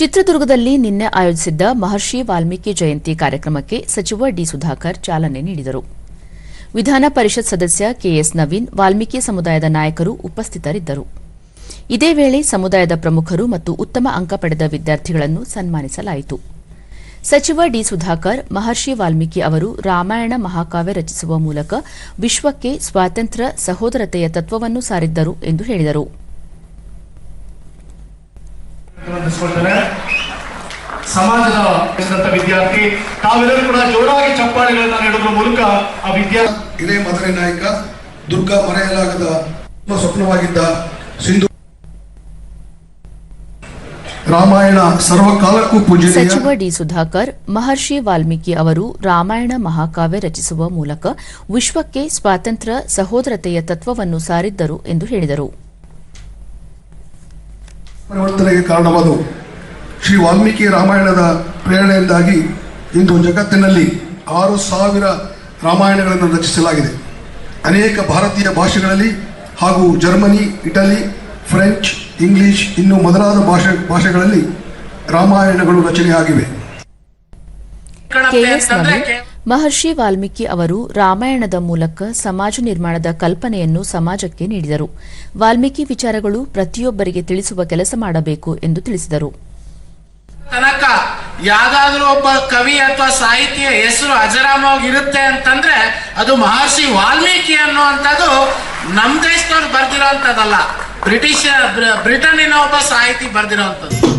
ಚಿತ್ರದುರ್ಗದಲ್ಲಿ ನಿನ್ನೆ ಆಯೋಜಿಸಿದ್ದ ಮಹರ್ಷಿ ವಾಲ್ಮೀಕಿ ಜಯಂತಿ ಕಾರ್ಯಕ್ರಮಕ್ಕೆ ಸಚಿವ ಡಿ ಸುಧಾಕರ್ ಚಾಲನೆ ನೀಡಿದರು. ವಿಧಾನ ಪರಿಷತ್ ಸದಸ್ಯ ಕೆಎಸ್ ನವೀನ್, ವಾಲ್ಮೀಕಿ ಸಮುದಾಯದ ನಾಯಕರು ಉಪಸ್ಥಿತರಿದ್ದರು. ಇದೇ ವೇಳೆ ಸಮುದಾಯದ ಪ್ರಮುಖರು ಮತ್ತು ಉತ್ತಮ ಅಂಕ ಪಡೆದ ವಿದ್ಯಾರ್ಥಿಗಳನ್ನು ಸನ್ಮಾನಿಸಲಾಯಿತು. ಸಚಿವ ಡಿ ಸುಧಾಕರ್, ಮಹರ್ಷಿ ವಾಲ್ಮೀಕಿ ಅವರು ರಾಮಾಯಣ ಮಹಾಕಾವ್ಯ ರಚಿಸುವ ಮೂಲಕ ವಿಶ್ವಕ್ಕೆ ಸ್ವಾತಂತ್ರ್ಯ, ಸಹೋದರತೆಯ ತತ್ವವನ್ನು ಸಾರಿದ್ದರು ಎಂದು ಹೇಳಿದರು. ಅಂದಿಸ್ಕೊಳ್ತಾರೆ ಸಮಾಜದ ವಿದ್ಯಾರ್ಥಿ ತಾವೆಲ್ಲರೂ ಕೂಡ ಜೋರಾಗಿ ಚಪ್ಪಾಳೆಗಳನ್ನ ನೀಡೋದ್ರ ಮೂಲಕ ಆ ವಿದ್ಯಾರ್ಥಿ ಇದೇ ಮದರಿ ನಾಯಕ ದುರ್ಗಾ ಮರೆಯಲಾಗದ ಸ್ವಪ್ನವಾಗಿದ್ದ ಸಿಂಧು ರಾಮಾಯಣ ಸರ್ವಕಾಲಕ್ಕೂ ಪೂಜನೀಯ. ಸಚಿವ ಡಿ ಸುಧಾಕರ್ ಮಹರ್ಷಿ ವಾಲ್ಮೀಕಿ ಅವರು ರಾಮಾಯಣ ಮಹಾಕಾವ್ಯ ರಚಿಸುವ ಮೂಲಕ ವಿಶ್ವಕ್ಕೆ ಸ್ವಾತಂತ್ರ್ಯ ಸಹೋದರತೆಯ ತತ್ವವನ್ನು ಸಾರಿದ್ದರು ಎಂದು ಹೇಳಿದರು. ಪರಿವರ್ತನೆಗೆ ಕಾರಣವಾದವು. ಶ್ರೀ ವಾಲ್ಮೀಕಿ ರಾಮಾಯಣದ ಪ್ರೇರಣೆಯಿಂದಾಗಿ ಇಂದು ಜಗತ್ತಿನಲ್ಲಿ ಆರು ಸಾವಿರ ರಾಮಾಯಣಗಳನ್ನು ರಚಿಸಲಾಗಿದೆ. ಅನೇಕ ಭಾರತೀಯ ಭಾಷೆಗಳಲ್ಲಿ ಹಾಗೂ ಜರ್ಮನಿ, ಇಟಲಿ, ಫ್ರೆಂಚ್, ಇಂಗ್ಲಿಷ್ ಇನ್ನು ಮೊದಲಾದ ಭಾಷೆ, ಭಾಷೆಗಳಲ್ಲಿ ರಾಮಾಯಣಗಳು ರಚನೆಯಾಗಿವೆ. ಮಹರ್ಷಿ ವಾಲ್ಮೀಕಿ ಅವರು ರಾಮಾಯಣದ ಮೂಲಕ ಸಮಾಜ ನಿರ್ಮಾಣದ ಕಲ್ಪನೆಯನ್ನು ಸಮಾಜಕ್ಕೆ ನೀಡಿದರು. ವಾಲ್ಮೀಕಿ ವಿಚಾರಗಳು ಪ್ರತಿಯೊಬ್ಬರಿಗೆ ತಿಳಿಸುವ ಕೆಲಸ ಮಾಡಬೇಕು ಎಂದು ತಿಳಿಸಿದರು. ತನಕ ಯಾವ್ದಾದ್ರೂ ಒಬ್ಬ ಕವಿ ಅಥವಾ ಸಾಹಿತಿಯ ಹೆಸರು ಅಜರಾಮವಾಗಿ ಇರುತ್ತೆ ಅಂತಂದ್ರೆ ಅದು ಮಹರ್ಷಿ ವಾಲ್ಮೀಕಿ ಅನ್ನುವಂಥದ್ದು ನಮ್ ದೇಶದವ್ರು ಬರ್ದಿರೋಂಥದ್ದಲ್ಲ. ಬ್ರಿಟಿಷ್ ಬ್ರಿಟನ್ನಿನ ಒಬ್ಬ ಸಾಹಿತಿ ಬರ್ದಿರೋಂಥದ್ದು.